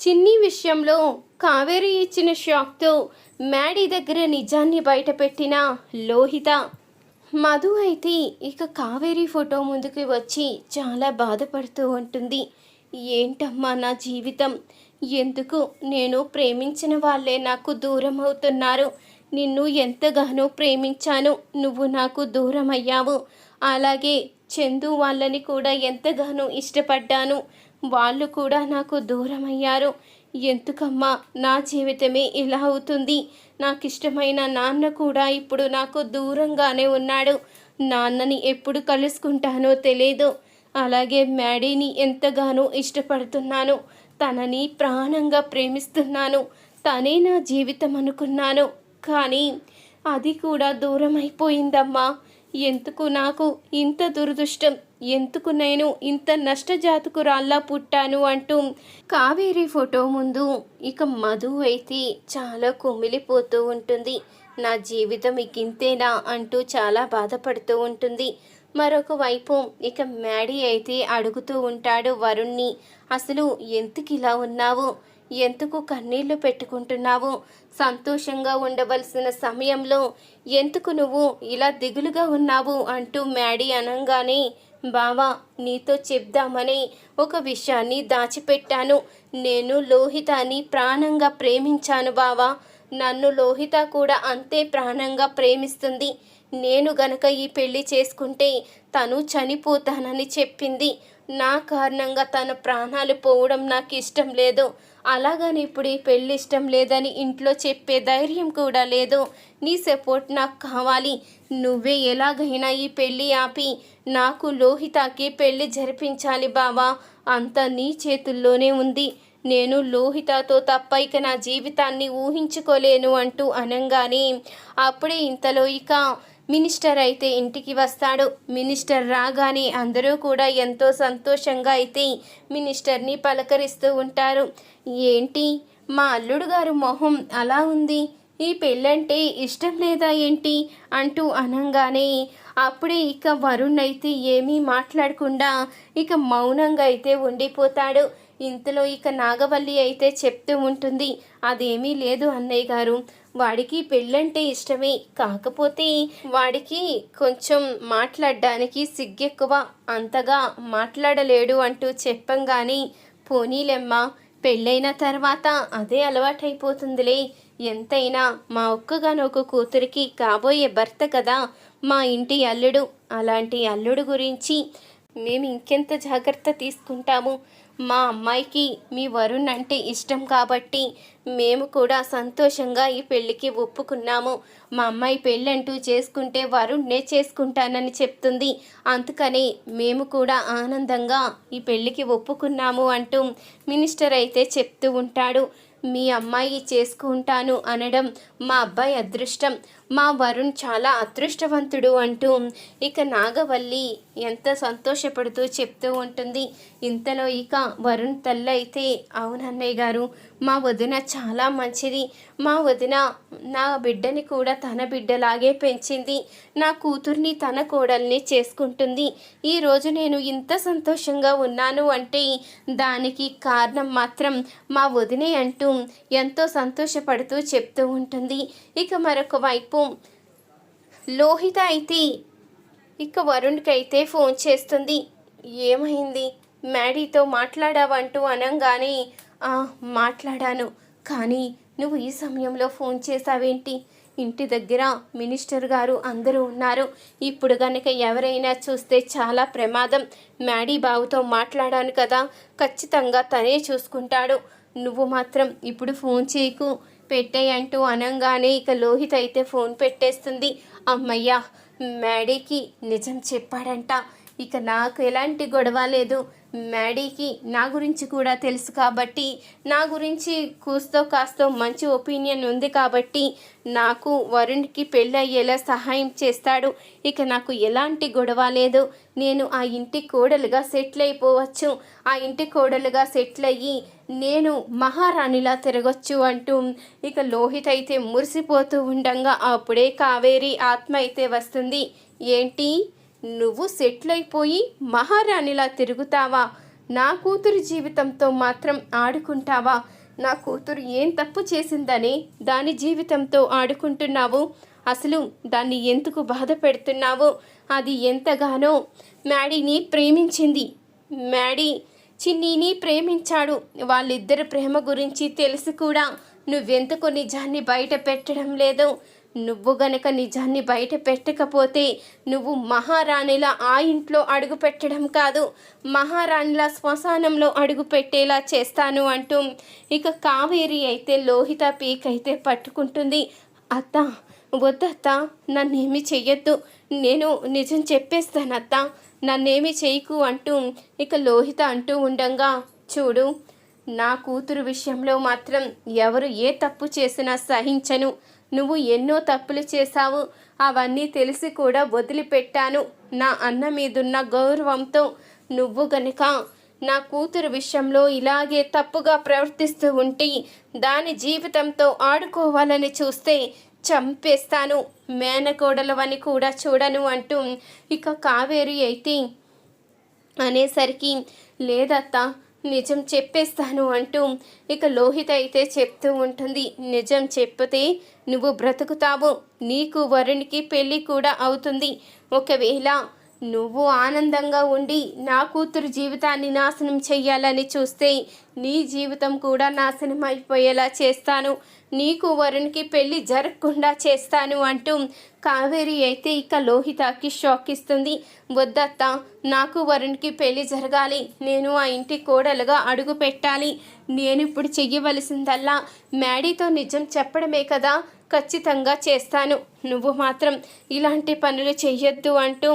చిన్ని విషయంలో కావేరి ఇచ్చిన షాక్తో మ్యాడీ దగ్గర నిజాన్ని బయటపెట్టిన లోహిత. మధు అయితే ఇక కావేరి ఫోటో ముందుకు వచ్చి చాలా బాధపడుతూ ఉంటుంది. ఏంటమ్మా నా జీవితం? ఎందుకు నేను ప్రేమించిన వాళ్ళే నాకు దూరం అవుతున్నారు? నిన్ను ఎంతగానో ప్రేమించాను. నువ్వు నాకు దూరం అయ్యావు అలాగే చందు వాళ్ళని కూడా ఎంతగానో ఇష్టపడ్డాను. వాళ్ళు కూడా నాకు దూరమయ్యారు. ఎందుకమ్మా? నా జీవితమే ఇలా అవుతుంది. నాకు ఇష్టమైన నాన్న కూడా ఇప్పుడు నాకు దూరంగానే ఉన్నాడు. నాన్నని ఎప్పుడు కలుసుకుంటానో తెలియదు అలాగే మ్యాడీని ఎంతగానో ఇష్టపడుతున్నాను. తనని ప్రాణంగా ప్రేమిస్తున్నాను. తనే నా జీవితం అనుకున్నాను. కానీ అది కూడా దూరం అయిపోయిందమ్మా ఎందుకు నాకు ఇంత దురదృష్టం? ఎందుకు నేను ఇంత నష్టజాతకురాల్లా పుట్టాను అంటూ కావేరి ఫోటో ముందు ఇక మధు అయితే చాలా కుమిలిపోతూ ఉంటుంది. నా జీవితం ఇక ఇంతేనా అంటూ చాలా బాధపడుతూ ఉంటుంది. మరొక వైపు ఇక మ్యాడీ అయితే అడుగుతూ ఉంటాడు వరుణ్ణి అసలు ఎందుకు ఇలా ఉన్నావు? ఎందుకు కన్నీళ్ళు పెట్టుకుంటున్నావు? సంతోషంగా ఉండవలసిన సమయంలో ఎందుకు నువ్వు ఇలా దిగులుగా ఉన్నావు అంటూ మ్యాడీ అనంగానే బావా నీతో చెప్దామని ఒక విషయాన్ని దాచిపెట్టాను. నేను లోహితాని ప్రాణంగా ప్రేమించాను బావా. నన్ను లోహిత కూడా అంతే ప్రాణంగా ప్రేమిస్తుంది. నేను గనక ఈ పెళ్ళి చేసుకుంటే తను చనిపోతానని చెప్పింది. నా కారణంగా తన ప్రాణాలు పోవడం నాకు ఇష్టం లేదు. అలాగని ఇప్పుడు ఈ పెళ్ళి ఇష్టం లేదని ఇంట్లో చెప్పే ధైర్యం కూడా లేదు. నీ సపోర్ట్ నాకు కావాలి. నువ్వే ఎలాగైనా ఈ పెళ్ళి ఆపి నాకు లోహితకి పెళ్ళి జరిపించాలి బావా. అంత నీ చేతుల్లోనే ఉంది. నేను లోహితతో తప్ప ఇక నా జీవితాన్ని ఊహించుకోలేను అంటూ అనంగానే అప్పుడే ఇంతలో ఇక మినిస్టర్ అయితే ఇంటికి వస్తాడు. మినిస్టర్ రాగానే అందరూ కూడా ఎంతో సంతోషంగా అయితే మినిస్టర్ని పలకరిస్తూ ఉంటారు. ఏంటి? మా అల్లుడు గారు మొహం అలా ఉంది. ఈ పెళ్ళంటే ఇష్టం లేదా ఏంటి? అంటూ అనంగానే అప్పుడే ఇక వరుణ్ అయితే ఏమీ మాట్లాడకుండా ఇక మౌనంగా అయితే ఉండిపోతాడు. ఇంతలో ఇక నాగవల్లి అయితే చెప్తూ ఉంటుంది అదేమీ లేదు అన్నయ్య గారు. వాడికి పెళ్ళంటే ఇష్టమే. కాకపోతే వాడికి కొంచెం మాట్లాడడానికి సిగ్గెక్కువ. అంతగా మాట్లాడలేడు అంటూ చెప్పంగాని పోనీలెమ్మ పెళ్ళైన తర్వాత అదే అలవాటైపోతుందిలే. ఎంతైనా మా ఒక్కగానొక్క కూతురికి కాబోయే భర్త కదా మా ఇంటి అల్లుడు. అలాంటి అల్లుడు గురించి మేము ఇంకెంత జాగ్రత్త తీసుకుంటాము? మా అమ్మాయికి మీ వరుణ్ అంటే ఇష్టం కాబట్టి మేము కూడా సంతోషంగా ఈ పెళ్ళికి ఒప్పుకున్నాము. మా అమ్మాయి పెళ్ళంటూ చేసుకుంటే వరుణ్నే చేసుకుంటానని చెప్తుంది. అందుకని మేము కూడా ఆనందంగా ఈ పెళ్ళికి ఒప్పుకున్నాము అంటూ మినిస్టర్ అయితే చెప్తూ ఉంటాడు. మీ అమ్మాయి చేసుకుంటాను అనడం మా అబ్బాయి అదృష్టం. మా వరుణ్ చాలా అదృష్టవంతుడు అంటూ ఇక నాగవల్లి ఎంత సంతోషపడుతూ చెప్తూ ఉంటుంది. ఇంతలో ఇక వరుణ్ తల్లి అయితే అవునన్నయ్య గారు మా వదిన చాలా మంచిది. మా వదిన నా బిడ్డని కూడా తన బిడ్డలాగే పెంచింది. నా కూతుర్ని తన కోడల్ని చేసుకుంటుంది. ఈరోజు నేను ఇంత సంతోషంగా ఉన్నాను అంటే దానికి కారణం మాత్రం మా వదినే అంటూ ఎంతో సంతోషపడుతూ చెప్తూ ఉంటుంది. ఇక మరొక వైపు లోహిత అయితే ఇక వరుణ్కి అయితే ఫోన్ చేస్తుంది. ఏమైంది? మ్యాడీతో మాట్లాడావంటూ అనంగానే మాట్లాడాను. కానీ నువ్వు ఈ సమయంలో ఫోన్ చేసావేంటి ఇంటి దగ్గర మినిస్టర్ గారు అందరూ ఉన్నారు. ఇప్పుడు కనుక ఎవరైనా చూస్తే చాలా ప్రమాదం. మ్యాడీ బాబుతో మాట్లాడాను కదా. ఖచ్చితంగా తనే చూసుకుంటాడు. నువ్వు మాత్రం ఇప్పుడు ఫోన్ చేయకు. పెట్టేయంటూ అనంగానే ఇక లోహిత్ అయితే ఫోన్ పెట్టేస్తుంది. అమ్మయ్యా మ్యాడీకి నిజం చెప్పాడంట. ఇక నాకు ఎలాంటి గొడవ లేదు. మ్యాడీకి నా గురించి కూడా తెలుసు కాబట్టి నా గురించి కూస్తో కాస్తో మంచి ఒపీనియన్ ఉంది కాబట్టి నాకు వరుణ్కి పెళ్ళి అయ్యేలా సహాయం చేస్తాడు. ఇక నాకు ఎలాంటి గొడవ లేదు. నేను ఆ ఇంటి కోడలుగా సెటిల్ అయిపోవచ్చు. ఆ ఇంటి కోడలుగా సెటిల్ అయ్యి నేను మహారాణిలా తిరగొచ్చు అంటూ ఇక లోహిత్ అయితే మురిసిపోతూ ఉండంగా అప్పుడే కావేరి ఆత్మ అయితే వస్తుంది. ఏంటి? నువ్వు సెటిల్ అయిపోయి మహారాణిలా తిరుగుతావా? నా కూతురు జీవితంతో మాత్రం ఆడుకుంటావా? నా కూతురు ఏం తప్పు చేసిందని దాని జీవితంతో ఆడుకుంటున్నావు? అసలు దాన్ని ఎందుకు బాధ పెడుతున్నావు? అది ఎంతగానో మ్యాడీని ప్రేమించింది. మ్యాడీ చిన్నీని ప్రేమించాడు. వాళ్ళిద్దరి ప్రేమ గురించి తెలిసి కూడా. నువ్వెందుకు నిజాన్ని బయట పెట్టడం లేదు? నువ్వు గనక నిజాన్ని బయట పెట్టకపోతే నువ్వు మహారాణిలా ఆ ఇంట్లో అడుగు పెట్టడం కాదు మహారాణిలా శ్మశానంలో అడుగు పెట్టేలా చేస్తాను అంటూ ఇక కావేరి అయితే లోహిత పీక్ అయితే పట్టుకుంటుంది. అత్త వద్దత్త నన్నేమి చెయ్యొద్దు. నేను నిజం చెప్పేస్తాను అత్త నన్నేమి చేయకు అంటూ ఇక లోహిత అంటూ ఉండంగా చూడు నా కూతురు విషయంలో మాత్రం ఎవరు ఏ తప్పు చేసినా సహించను. నువ్వు ఎన్నో తప్పులు చేశావు. అవన్నీ తెలిసి కూడా వదిలిపెట్టాను. నా అన్న మీదున్న గౌరవంతో నువ్వు గనుక నా కూతురు విషయంలో ఇలాగే తప్పుగా ప్రవర్తిస్తూ ఉంటే దాని జీవితంతో ఆడుకోవాలని చూస్తే చంపేస్తాను. మేనకోడలవని కూడా చూడను అంటూ ఇక కావేరి అయితే అనేసరికి లేదత్తా నిజం చెప్పేస్తాను అంటూ ఇక లోహిత అయితే చెప్తూ ఉంటుంది. నిజం చెప్పితే నువ్వు బ్రతుకుతావు. నీకు వరునికి పెళ్ళి కూడా అవుతుంది. ఒకవేళ నువ్వు ఆనందంగా ఉండి నా కూతురు జీవితాన్ని నాశనం చెయ్యాలని చూస్తే నీ జీవితం కూడా నాశనం అయిపోయేలా చేస్తాను. నీకు వరుణ్కి పెళ్ళి జరగకుండా చేస్తాను అంటూ కావేరి అయితే ఇక లోహితకి షాక్ ఇస్తుంది. వద్దత్త నాకు వరుణ్కి పెళ్ళి జరగాలి. నేను ఆ ఇంటి కోడలుగా అడుగు పెట్టాలి. నేను ఇప్పుడు చెయ్యవలసిందల్లా. మ్యాడీతో నిజం చెప్పడమే కదా. ఖచ్చితంగా చేస్తాను. నువ్వు మాత్రం ఇలాంటి పనులు చెయ్యొద్దు అంటూ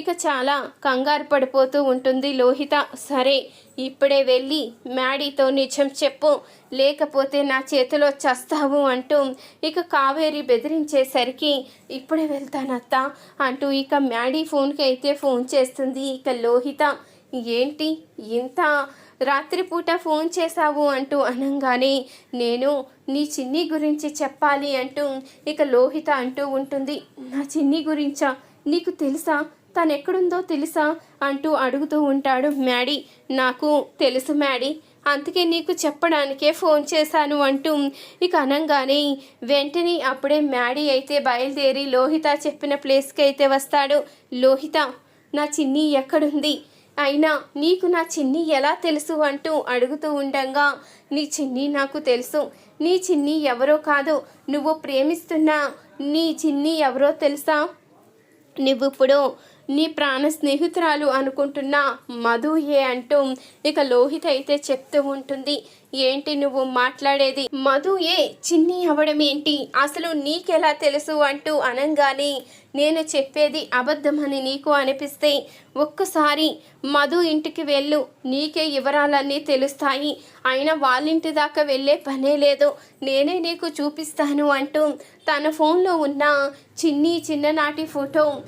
ఇక చాలా కంగారు పడిపోతూ ఉంటుంది లోహిత. సరే ఇప్పుడే వెళ్ళి మ్యాడీతో నిజం చెప్పు. లేకపోతే నా చేతిలో చస్తావు అంటూ ఇక కావేరి బెదిరించేసరికి ఇప్పుడే వెళ్తానత్త అంటూ ఇక మ్యాడీ ఫోన్కి అయితే ఫోన్ చేస్తుంది. ఇక లోహిత ఏంటి? ఇంత రాత్రిపూట ఫోన్ చేశావు అంటూ అనగానే నేను నీ చిన్ని గురించి చెప్పాలి అంటూ ఇక లోహిత అంటూ ఉంటుంది. నా చిన్ని గురించా? నీకు తెలుసా? తను ఎక్కడుందో తెలుసా? అంటూ అడుగుతూ ఉంటాడు మ్యాడీ. నాకు తెలుసు మ్యాడీ. అందుకే నీకు చెప్పడానికే ఫోన్ చేశాను అంటూ ఇక అనగానే వెంటనే అప్పుడే మ్యాడీ అయితే బయలుదేరి లోహిత చెప్పిన ప్లేస్కి అయితే వస్తాడు. లోహిత నా చిన్ని ఎక్కడుంది? అయినా నీకు నా చిన్ని ఎలా తెలుసు అంటూ అడుగుతూ ఉండగా నీ చిన్ని నాకు తెలుసు. నీ చిన్ని ఎవరో కాదు. నువ్వు ప్రేమిస్తున్నా నీ చిన్ని ఎవరో తెలుసా? నువ్వు ఇప్పుడు నీ ప్రాణ స్నేహితురాలు అనుకుంటున్న మధు ఏ అంటూ ఇక లోహిత అయితే చెప్తూ ఉంటుంది. ఏంటి నువ్వు మాట్లాడేది? మధు ఏ చిన్ని అవడం ఏంటి? అసలు నీకెలా తెలుసు అంటూ అనగానే నేను చెప్పేది అబద్ధమని నీకు అనిపిస్తే ఒక్కసారి మధు ఇంటికి వెళ్ళు. నీకే వివరాలన్నీ తెలుస్తాయి. అయినా వాళ్ళింటి దాకా వెళ్ళే పనే లేదు. నేనే నీకు చూపిస్తాను అంటూ తన ఫోన్లో ఉన్న చిన్ని చిన్ననాటి ఫోటో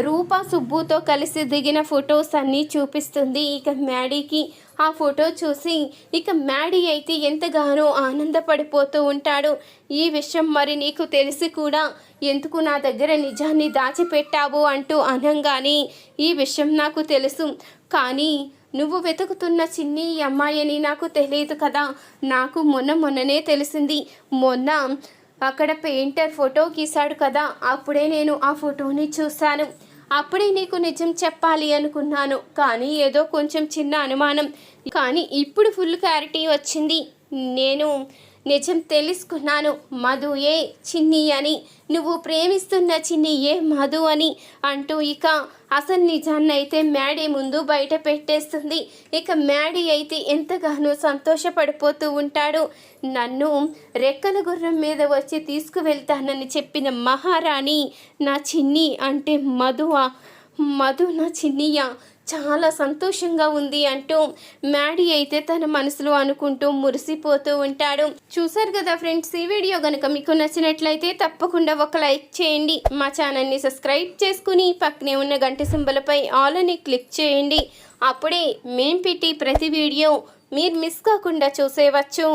రూపా సుబ్బుతో కలిసి దిగిన ఫొటోస్ అన్నీ చూపిస్తుంది. ఇక మ్యాడీకి ఆ ఫోటో చూసి ఇక మ్యాడీ అయితే ఎంతగానో ఆనందపడిపోతూ ఉంటాడు. ఈ విషయం మరి నీకు తెలిసి కూడా ఎందుకు నా దగ్గర నిజాన్ని దాచిపెట్టావు అంటూ అనంగానే ఈ విషయం నాకు తెలుసు. కానీ నువ్వు వెతుకుతున్న చిన్ని అమ్మాయిని నాకు తెలియదు కదా. నాకు మొన్న మొన్ననే తెలిసింది. మొన్న అక్కడ పెయింటర్ ఫోటో గీశాడు కదా. అప్పుడే నేను ఆ ఫోటోని చూశాను. అప్పుడే నీకు నిజం చెప్పాలి అనుకున్నాను. కానీ ఏదో కొంచెం చిన్న అనుమానం. కానీ ఇప్పుడు ఫుల్ క్లారిటీ వచ్చింది. నేను నిజం తెలుసుకున్నాను. మధు ఏ చిన్ని అని. నువ్వు ప్రేమిస్తున్న చిన్ని ఏ మధు అని అంటూ ఇక అసలు నిజాన్ని అయితే మ్యాడీ ముందు బయట పెట్టేస్తుంది. ఇక మ్యాడీ అయితే ఎంతగానో సంతోషపడిపోతూ ఉంటాడు. నన్ను రెక్కల గుర్రం మీద వచ్చి తీసుకువెళ్తానని చెప్పిన మహారాణి నా చిన్ని అంటే మధువా మధు నా చిన్నియా చాలా సంతోషంగా ఉంది అంటూ మ్యాడీ అయితే తన మనసులో అనుకుంటూ మురిసిపోతూ ఉంటాడు. చూసారు కదా ఫ్రెండ్స్ ఈ వీడియో కనుక మీకు నచ్చినట్లయితే తప్పకుండా ఒక లైక్ చేయండి. మా ఛానల్ని సబ్స్క్రైబ్ చేసుకుని పక్కనే ఉన్న గంట సింబలపై ఆల్ అని క్లిక్ చేయండి. అప్పుడే మేం పెట్టి ప్రతి వీడియో మీరు మిస్ కాకుండా చూసేవచ్చు